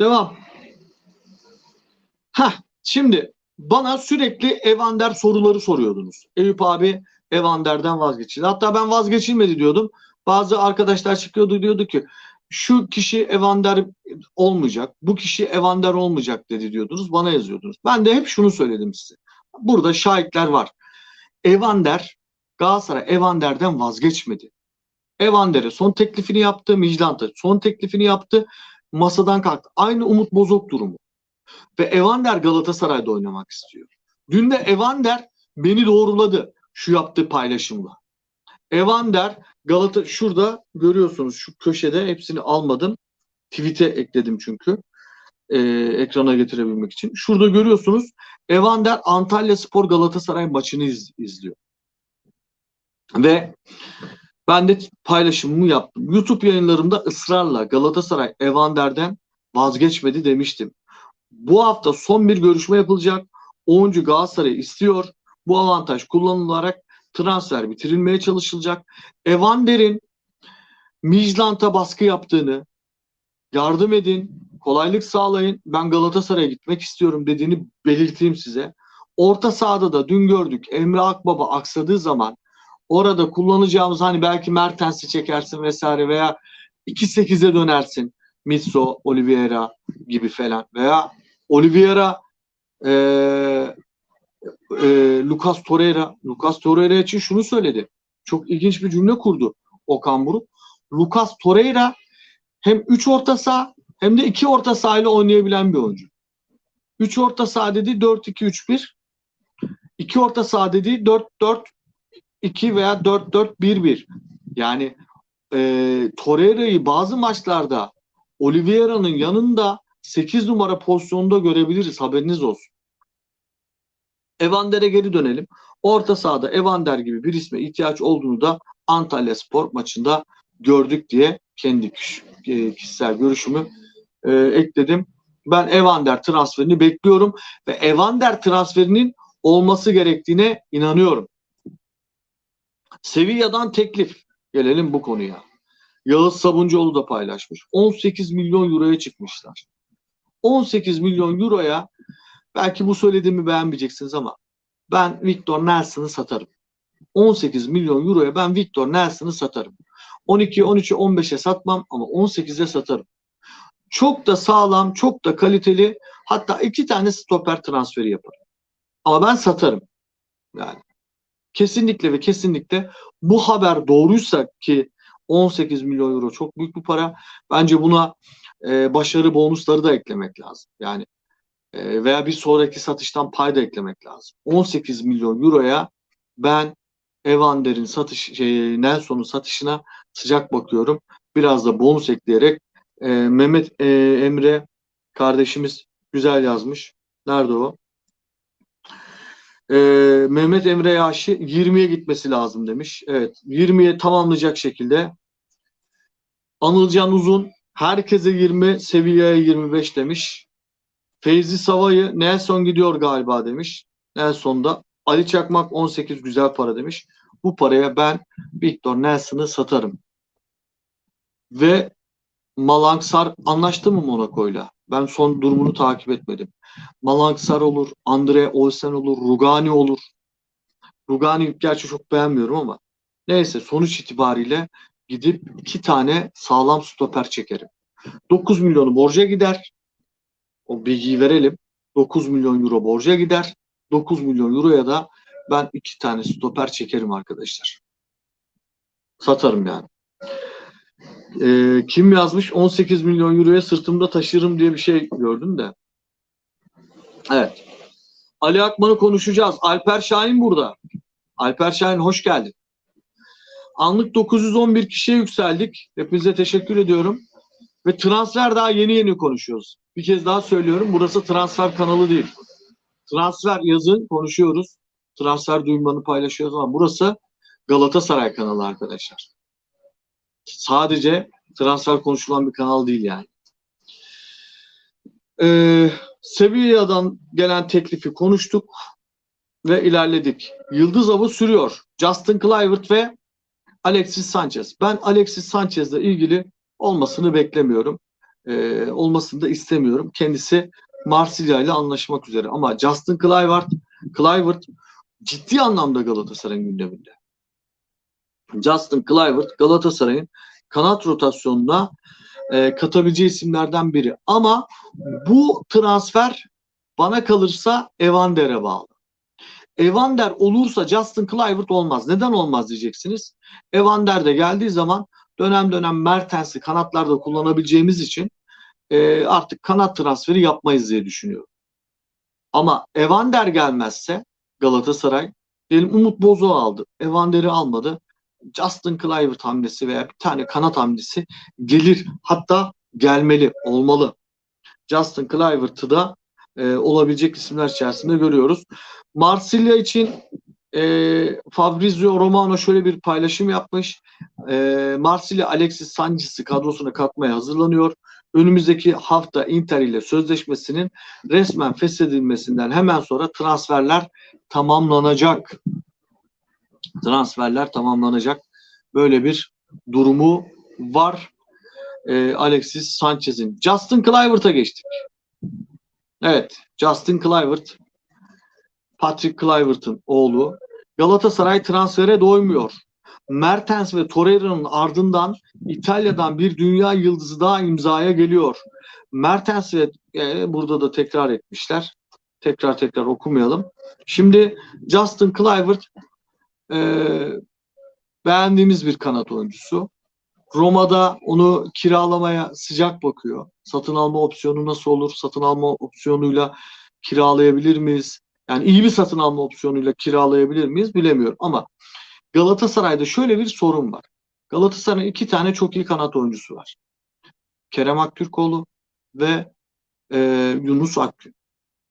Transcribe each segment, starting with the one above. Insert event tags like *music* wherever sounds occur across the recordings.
Devam. Heh, şimdi bana sürekli Evander soruları soruyordunuz. Eyüp abi Evander'den vazgeçildi. Hatta ben vazgeçilmedi diyordum. Bazı arkadaşlar çıkıyordu diyordu ki şu kişi Evander olmayacak, bu kişi Evander olmayacak dedi diyordunuz. Bana yazıyordunuz. Ben de hep şunu söyledim size. Burada şahitler var. Evander, Galatasaray Evander'den vazgeçmedi. Evander'e son teklifini yaptı. Mijlant'a son teklifini yaptı. Masadan kalktı. Aynı Umut Bozok durumu. Ve Evander Galatasaray'da oynamak istiyor. Dün de Evander beni doğruladı şu yaptığı paylaşımla. Evander Galata şurada görüyorsunuz şu köşede hepsini almadım. Tweet'e ekledim çünkü. Ee, ekrana getirebilmek için. Şurada görüyorsunuz Evander Antalya Spor Galatasaray maçını iz- izliyor. Ve ben de paylaşımımı yaptım. YouTube yayınlarımda ısrarla Galatasaray Evander'den vazgeçmedi demiştim. Bu hafta son bir görüşme yapılacak. Oyuncu Galatasaray istiyor. Bu avantaj kullanılarak transfer bitirilmeye çalışılacak. Evander'in Mijlant'a baskı yaptığını, yardım edin, kolaylık sağlayın, ben Galatasaray'a gitmek istiyorum dediğini belirteyim size. Orta sahada da dün gördük Emre Akbaba aksadığı zaman orada kullanacağımız hani belki Mertens'i çekersin vesaire veya 2-8'e dönersin. Mitso, Oliveira gibi falan veya Oliveira e, e, Lucas Torreira Lucas Torreira için şunu söyledi. Çok ilginç bir cümle kurdu Okan Buruk. Lucas Torreira hem 3 orta saha hem de 2 orta sahayla oynayabilen bir oyuncu. 3 orta saha dedi 4-2-3-1. 2 orta saha dedi 4-4-2 veya 4-4-1-1. Yani e, Torreira'yı bazı maçlarda Oliveira'nın yanında 8 numara pozisyonunda görebiliriz. Haberiniz olsun. Evander'e geri dönelim. Orta sahada Evander gibi bir isme ihtiyaç olduğunu da Antalya Spor maçında gördük diye kendi e, kişisel görüşümü e, ekledim. Ben Evander transferini bekliyorum ve Evander transferinin olması gerektiğine inanıyorum. Sevilla'dan teklif. Gelelim bu konuya. Yağız Sabuncuoğlu da paylaşmış. 18 milyon euroya çıkmışlar. 18 milyon euroya belki bu söylediğimi beğenmeyeceksiniz ama ben Victor Nelson'ı satarım. 18 milyon euroya ben Victor Nelson'ı satarım. 12, 13'e, 15'e satmam ama 18'e satarım. Çok da sağlam, çok da kaliteli hatta iki tane stoper transferi yaparım. Ama ben satarım. Yani kesinlikle ve kesinlikle bu haber doğruysa ki 18 milyon euro çok büyük bir para. Bence buna e, başarı bonusları da eklemek lazım. Yani e, veya bir sonraki satıştan pay da eklemek lazım. 18 milyon euroya ben Evander'in satış şey, Nelson'un satışına sıcak bakıyorum. Biraz da bonus ekleyerek e, Mehmet e, Emre kardeşimiz güzel yazmış. Nerede o? E, Mehmet Emre Yaşı 20'ye gitmesi lazım demiş. Evet 20'ye tamamlayacak şekilde. Anılcan Uzun herkese 20, Sevilla'ya 25 demiş. Feyzi Savayı Nelson gidiyor galiba demiş. Nelson da Ali Çakmak 18 güzel para demiş. Bu paraya ben Victor Nelson'ı satarım. Ve Malangsar anlaştı mı Monaco'yla? Ben son durumunu takip etmedim. Malangsar olur, Andre Olsen olur, Rugani olur. Rugani gerçi çok beğenmiyorum ama neyse sonuç itibariyle gidip iki tane sağlam stoper çekerim. 9 milyonu borca gider. O bilgiyi verelim. 9 milyon euro borca gider. 9 milyon euroya da ben iki tane stoper çekerim arkadaşlar. Satarım yani. Ee, kim yazmış? 18 milyon euroya sırtımda taşırım diye bir şey gördüm de. Evet. Ali Akman'ı konuşacağız. Alper Şahin burada. Alper Şahin hoş geldin. Anlık 911 kişiye yükseldik. Hepinize teşekkür ediyorum. Ve transfer daha yeni yeni konuşuyoruz. Bir kez daha söylüyorum. Burası transfer kanalı değil. Transfer yazın konuşuyoruz. Transfer duyumlarını paylaşıyoruz ama burası Galatasaray kanalı arkadaşlar. Sadece transfer konuşulan bir kanal değil yani. Ee, Sevilla'dan gelen teklifi konuştuk ve ilerledik. Yıldız avı sürüyor. Justin Kluivert ve Alexis Sanchez. Ben Alexis Sanchez'le ilgili olmasını beklemiyorum. e, olmasını da istemiyorum. Kendisi Marsilya ile anlaşmak üzere. Ama Justin Kluivert, Kluivert ciddi anlamda Galatasaray'ın gündeminde. Justin Kluivert Galatasaray'ın kanat rotasyonuna e, katabileceği isimlerden biri. Ama bu transfer bana kalırsa Evander'e bağlı. Evander olursa Justin Kluivert olmaz. Neden olmaz diyeceksiniz. Evander de geldiği zaman dönem dönem Mertens'i kanatlarda kullanabileceğimiz için e, artık kanat transferi yapmayız diye düşünüyorum. Ama Evander gelmezse Galatasaray diyelim Umut Bozo aldı. Evander'i almadı. Justin Kluivert hamlesi veya bir tane kanat hamlesi gelir. Hatta gelmeli, olmalı. Justin Kluivert'ı da e, olabilecek isimler içerisinde görüyoruz. Marsilya için e, Fabrizio Romano şöyle bir paylaşım yapmış. E, Marsilya Alexis Sanchez'i kadrosuna katmaya hazırlanıyor. Önümüzdeki hafta Inter ile sözleşmesinin resmen feshedilmesinden hemen sonra transferler tamamlanacak. Transferler tamamlanacak. Böyle bir durumu var. E, Alexis Sanchez'in. Justin Kluivert'a geçtik. Evet, Justin Kluivert, Patrick Kluivert'ın oğlu. Galatasaray transfere doymuyor. Mertens ve Torreira'nın ardından İtalya'dan bir dünya yıldızı daha imzaya geliyor. Mertens ve e, burada da tekrar etmişler. Tekrar tekrar okumayalım. Şimdi Justin Kluivert e, beğendiğimiz bir kanat oyuncusu. Roma'da onu kiralamaya sıcak bakıyor. Satın alma opsiyonu nasıl olur? Satın alma opsiyonuyla kiralayabilir miyiz? Yani iyi bir satın alma opsiyonuyla kiralayabilir miyiz bilemiyorum ama Galatasaray'da şöyle bir sorun var. Galatasaray'ın iki tane çok iyi kanat oyuncusu var. Kerem Aktürkoğlu ve e, Yunus Akgün.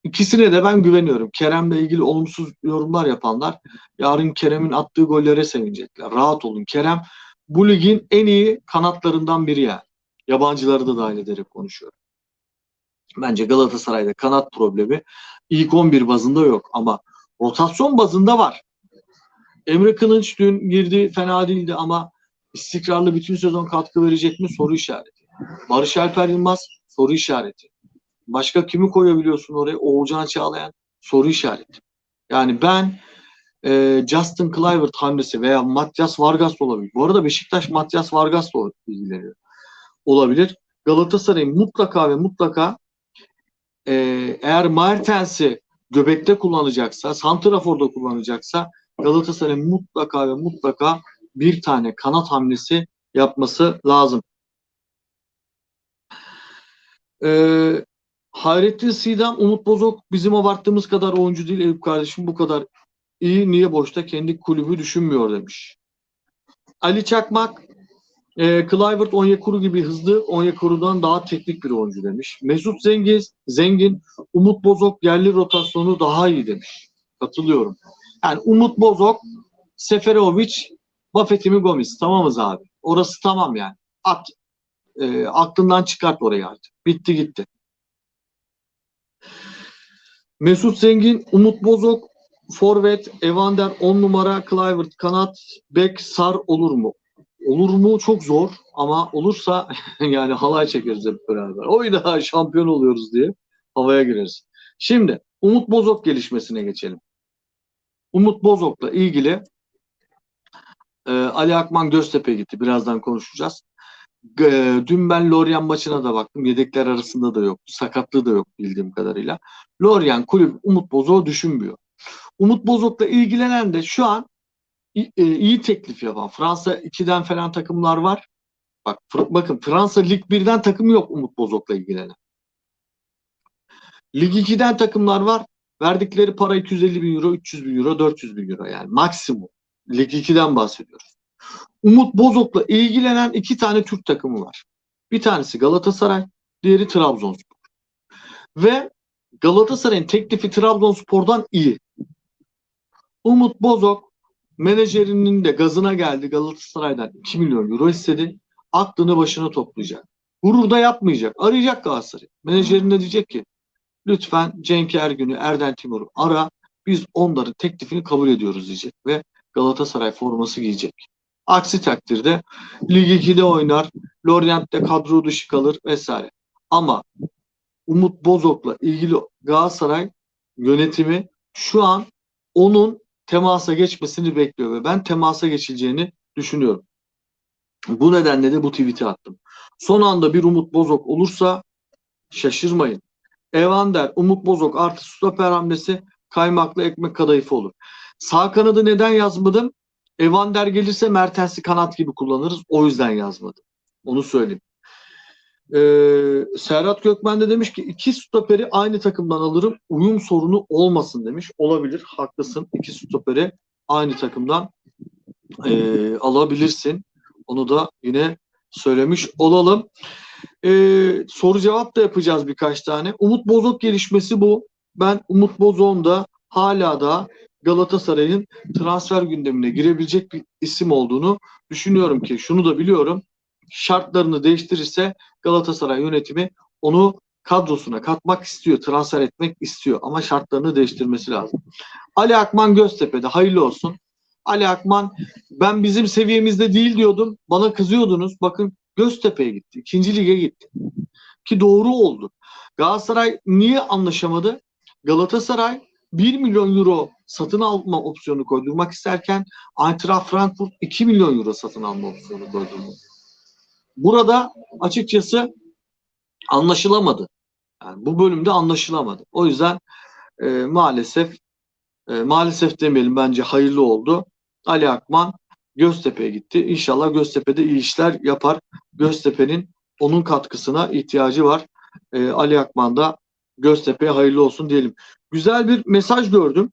İkisine de ben güveniyorum. Kerem'le ilgili olumsuz yorumlar yapanlar yarın Kerem'in attığı gollere sevinecekler. Rahat olun. Kerem bu ligin en iyi kanatlarından biri yani. Yabancıları da dahil ederek konuşuyorum. Bence Galatasaray'da kanat problemi ilk 11 bazında yok ama rotasyon bazında var. Emre Kılınç dün girdi fena değildi ama istikrarlı bütün sezon katkı verecek mi soru işareti. Barış Alper Yılmaz soru işareti. Başka kimi koyabiliyorsun oraya? Oğulcan Çağlayan soru işareti. Yani ben e, Justin Kluivert hamlesi veya Matias Vargas da olabilir. Bu arada Beşiktaş Matias Vargas da ilgileniyor. Olabilir. Galatasaray'ın mutlaka ve mutlaka e, eğer Mertens'i göbekte kullanacaksa, Santrafor'da kullanacaksa Galatasaray'ın mutlaka ve mutlaka bir tane kanat hamlesi yapması lazım. Ee, Hayrettin Sidem, Umut Bozok bizim abarttığımız kadar oyuncu değil Eyüp kardeşim bu kadar iyi niye boşta kendi kulübü düşünmüyor demiş. Ali Çakmak e, Kluivert Onyekuru gibi hızlı Onyekuru'dan daha teknik bir oyuncu demiş. Mesut Zengiz, Zengin Umut Bozok yerli rotasyonu daha iyi demiş. Katılıyorum. Yani Umut Bozok, Seferovic, Buffett'imi Gomis. Tamamız abi. Orası tamam yani. At. E, aklından çıkart orayı artık. Bitti gitti. Mesut Zengin, Umut Bozok, Forvet, Evander 10 numara, Kluivert kanat, bek, sar olur mu? Olur mu? Çok zor ama olursa *laughs* yani halay çekeriz hep beraber. O daha şampiyon oluyoruz diye havaya gireriz. Şimdi Umut Bozok gelişmesine geçelim. Umut Bozok'la ilgili e, Ali Akman Göztepe gitti. Birazdan konuşacağız. E, dün ben Lorient maçına da baktım. Yedekler arasında da yok. Sakatlığı da yok bildiğim kadarıyla. Lorient kulüp Umut Bozok'u düşünmüyor. Umut Bozok'la ilgilenen de şu an e, iyi teklif yapan. Fransa 2'den falan takımlar var. Bak bakın Fransa Lig 1'den takım yok Umut Bozok'la ilgilenen. Lig 2'den takımlar var. Verdikleri para 250 bin euro, 300 bin euro, 400 bin euro yani maksimum. Lig 2'den bahsediyoruz. Umut Bozok'la ilgilenen iki tane Türk takımı var. Bir tanesi Galatasaray, diğeri Trabzonspor. Ve Galatasaray'ın teklifi Trabzonspor'dan iyi. Umut Bozok menajerinin de gazına geldi Galatasaray'dan 2 milyon euro istedi. Aklını başına toplayacak. Gurur da yapmayacak. Arayacak Galatasaray. Menajerine diyecek ki lütfen Cenk Ergün'ü, Erden Timur'u ara. Biz onların teklifini kabul ediyoruz diyecek ve Galatasaray forması giyecek. Aksi takdirde Lig 2'de oynar, Lorient'te kadro dışı kalır vesaire. Ama Umut Bozok'la ilgili Galatasaray yönetimi şu an onun temasa geçmesini bekliyor ve ben temasa geçileceğini düşünüyorum. Bu nedenle de bu tweet'i attım. Son anda bir Umut Bozok olursa şaşırmayın. Evander, Umut Bozok artı stoper hamlesi kaymaklı ekmek kadayıfı olur. Sağ kanadı neden yazmadım? Evander gelirse Mertens'i kanat gibi kullanırız. O yüzden yazmadım. Onu söyleyeyim. Ee, Serhat Gökmen de demiş ki iki stoperi aynı takımdan alırım. Uyum sorunu olmasın demiş. Olabilir. Haklısın. İki stoperi aynı takımdan e, alabilirsin. Onu da yine söylemiş olalım. Ee, soru cevap da yapacağız birkaç tane. Umut Bozok gelişmesi bu. Ben Umut Bozok'un da hala da Galatasaray'ın transfer gündemine girebilecek bir isim olduğunu düşünüyorum ki şunu da biliyorum. Şartlarını değiştirirse Galatasaray yönetimi onu kadrosuna katmak istiyor, transfer etmek istiyor ama şartlarını değiştirmesi lazım. Ali Akman Göztepe'de hayırlı olsun. Ali Akman ben bizim seviyemizde değil diyordum. Bana kızıyordunuz. Bakın Göztepe'ye gitti. ikinci lige gitti. Ki doğru oldu. Galatasaray niye anlaşamadı? Galatasaray 1 milyon euro satın alma opsiyonu koydurmak isterken Eintracht Frankfurt 2 milyon euro satın alma opsiyonu koydurdu. Burada açıkçası anlaşılamadı. Yani bu bölümde anlaşılamadı. O yüzden e, maalesef e, maalesef demeyelim bence hayırlı oldu. Ali Akman Göztepe'ye gitti. İnşallah Göztepe'de iyi işler yapar. Göztepe'nin onun katkısına ihtiyacı var. E, Ali Akman da Göztepe'ye hayırlı olsun diyelim. Güzel bir mesaj gördüm.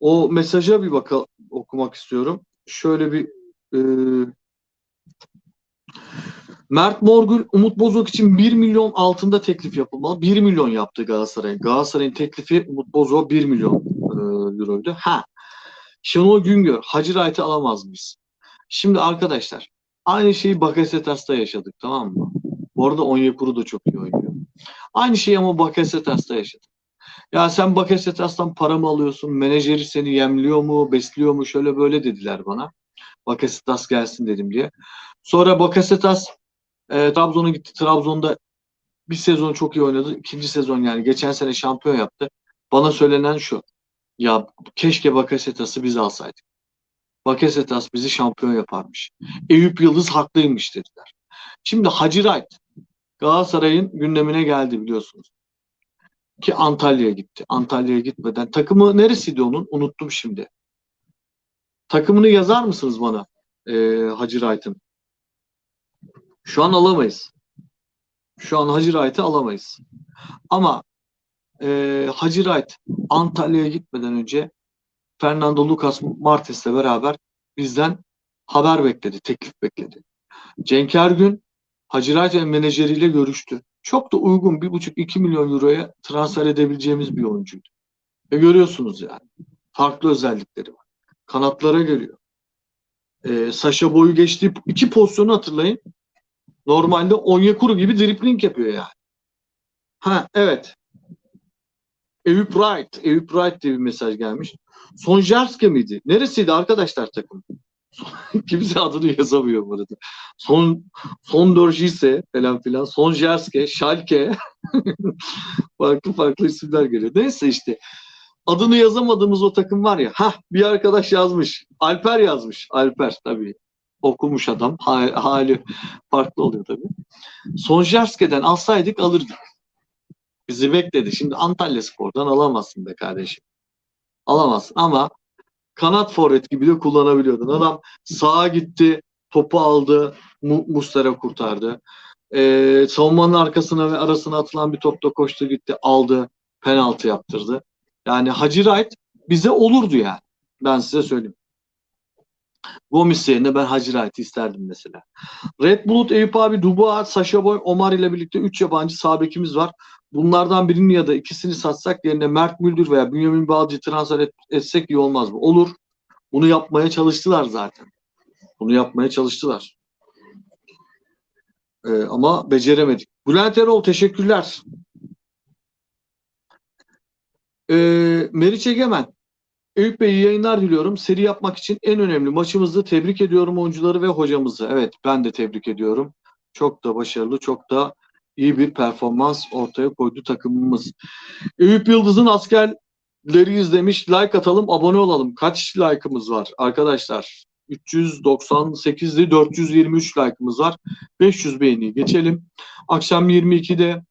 O mesaja bir bakalım okumak istiyorum. Şöyle bir e, Mert Morgül, Umut Bozok için 1 milyon altında teklif yapılmalı. 1 milyon yaptı Galatasaray. Galatasaray'ın teklifi Umut Bozok'a 1 milyon e, euroydu. Ha. Şenol Güngör, Hacı Wright'ı alamaz mıyız? Şimdi arkadaşlar aynı şeyi Bakasetas'ta yaşadık tamam mı? Bu arada Onyekuru da çok iyi oynuyor. Aynı şeyi ama Bakasetas'ta yaşadık. Ya sen Bakasetas'tan para mı alıyorsun? Menajeri seni yemliyor mu? Besliyor mu? Şöyle böyle dediler bana. Bakasetas gelsin dedim diye. Sonra Bakasetas e, Trabzon'a gitti. Trabzon'da bir sezon çok iyi oynadı. İkinci sezon yani geçen sene şampiyon yaptı. Bana söylenen şu. Ya keşke Bakasetas'ı biz alsaydık. Bakasetas bizi şampiyon yaparmış. Eyüp Yıldız haklıymış dediler. Şimdi Hacı Wright Galatasaray'ın gündemine geldi biliyorsunuz. Ki Antalya'ya gitti. Antalya'ya gitmeden. Takımı neresiydi onun? Unuttum şimdi. Takımını yazar mısınız bana? Ee, Hacı Wright'ın. Şu an alamayız. Şu an Hacı Wright'ı alamayız. Ama e, Hacı Wright Antalya'ya gitmeden önce Fernando Lucas Martes'le beraber bizden haber bekledi, teklif bekledi. Cenk Ergün Hacı Wright menajeriyle görüştü. Çok da uygun 1,5-2 milyon euroya transfer edebileceğimiz bir oyuncuydu. Ve görüyorsunuz yani. Farklı özellikleri var. Kanatlara geliyor. Ee, Saşa boyu geçtiği iki pozisyonu hatırlayın. Normalde Onyekuru gibi dripling yapıyor yani. Ha evet. Eyüp Wright. Eyüp Wright diye bir mesaj gelmiş. Sonjerske miydi? Neresiydi arkadaşlar takım? *laughs* Kimse adını yazamıyor bu arada. Son Son Dorjise falan filan. Son Jerske, Schalke. *laughs* farklı farklı isimler geliyor. Neyse işte. Adını yazamadığımız o takım var ya. Ha bir arkadaş yazmış. Alper yazmış. Alper tabii. Okumuş adam. Hali farklı oluyor tabii. Son Jerske'den alsaydık alırdık. Bizi bekledi. Şimdi Antalya Spor'dan alamazsın be kardeşim. Alamazsın ama kanat forvet gibi de kullanabiliyordun. Adam sağa gitti, topu aldı, Mustara kurtardı. Ee, savunmanın arkasına ve arasına atılan bir topta koştu gitti, aldı, penaltı yaptırdı. Yani Hacı Wright bize olurdu yani. Ben size söyleyeyim. Gomis yerine ben Hacı Wright'ı isterdim mesela. Red Bulut, Eyüp abi, Dubois, Sasha Boy, Omar ile birlikte 3 yabancı sağ bekimiz var. Bunlardan birini ya da ikisini satsak yerine Mert Müldür veya Bünyamin Balcı transfer et, etsek iyi olmaz mı? Olur. Bunu yapmaya çalıştılar zaten. Bunu yapmaya çalıştılar. Ee, ama beceremedik. Bülent Erol teşekkürler. Ee, Meriç Egemen. Eyüp Bey yayınlar diliyorum. Seri yapmak için en önemli maçımızdı. Tebrik ediyorum oyuncuları ve hocamızı. Evet ben de tebrik ediyorum. Çok da başarılı, çok da iyi bir performans ortaya koydu takımımız. Eyüp Yıldız'ın askerleri izlemiş. Like atalım, abone olalım. Kaç like'ımız var arkadaşlar? 398'li 423 like'ımız var. 500 beğeni geçelim. Akşam 22'de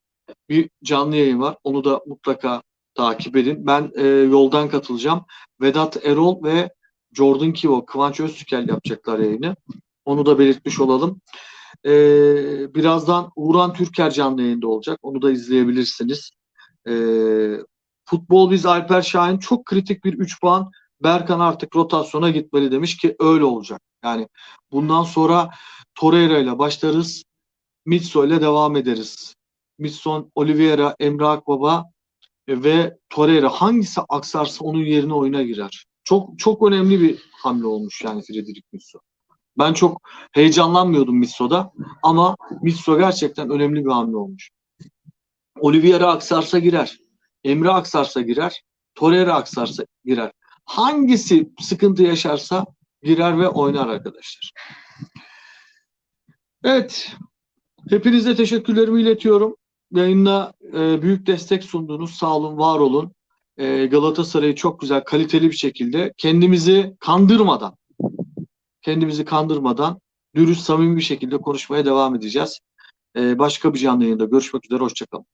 bir canlı yayın var. Onu da mutlaka takip edin. Ben e, yoldan katılacağım. Vedat Erol ve Jordan Kivo, Kıvanç Öztükel yapacaklar yayını. Onu da belirtmiş olalım. E, birazdan Uğran Türker canlı yayında olacak. Onu da izleyebilirsiniz. E, futbol biz Alper Şahin çok kritik bir 3 puan. Berkan artık rotasyona gitmeli demiş ki öyle olacak. Yani bundan sonra Torreira ile başlarız. Mitso ile devam ederiz. Mitson, Oliveira, Emre Akbaba ve Torreira hangisi aksarsa onun yerine oyuna girer. Çok çok önemli bir hamle olmuş yani Frederick Mitso. Ben çok heyecanlanmıyordum Mitso'da ama Mitso gerçekten önemli bir hamle olmuş. Oliveira aksarsa girer. Emre aksarsa girer. Torreira aksarsa girer. Hangisi sıkıntı yaşarsa girer ve oynar arkadaşlar. Evet. Hepinize teşekkürlerimi iletiyorum. Yayında e, büyük destek sundunuz. Sağ olun, var olun. E, Galatasaray'ı çok güzel, kaliteli bir şekilde kendimizi kandırmadan kendimizi kandırmadan dürüst, samimi bir şekilde konuşmaya devam edeceğiz. E, başka bir canlı yayında görüşmek üzere. Hoşçakalın.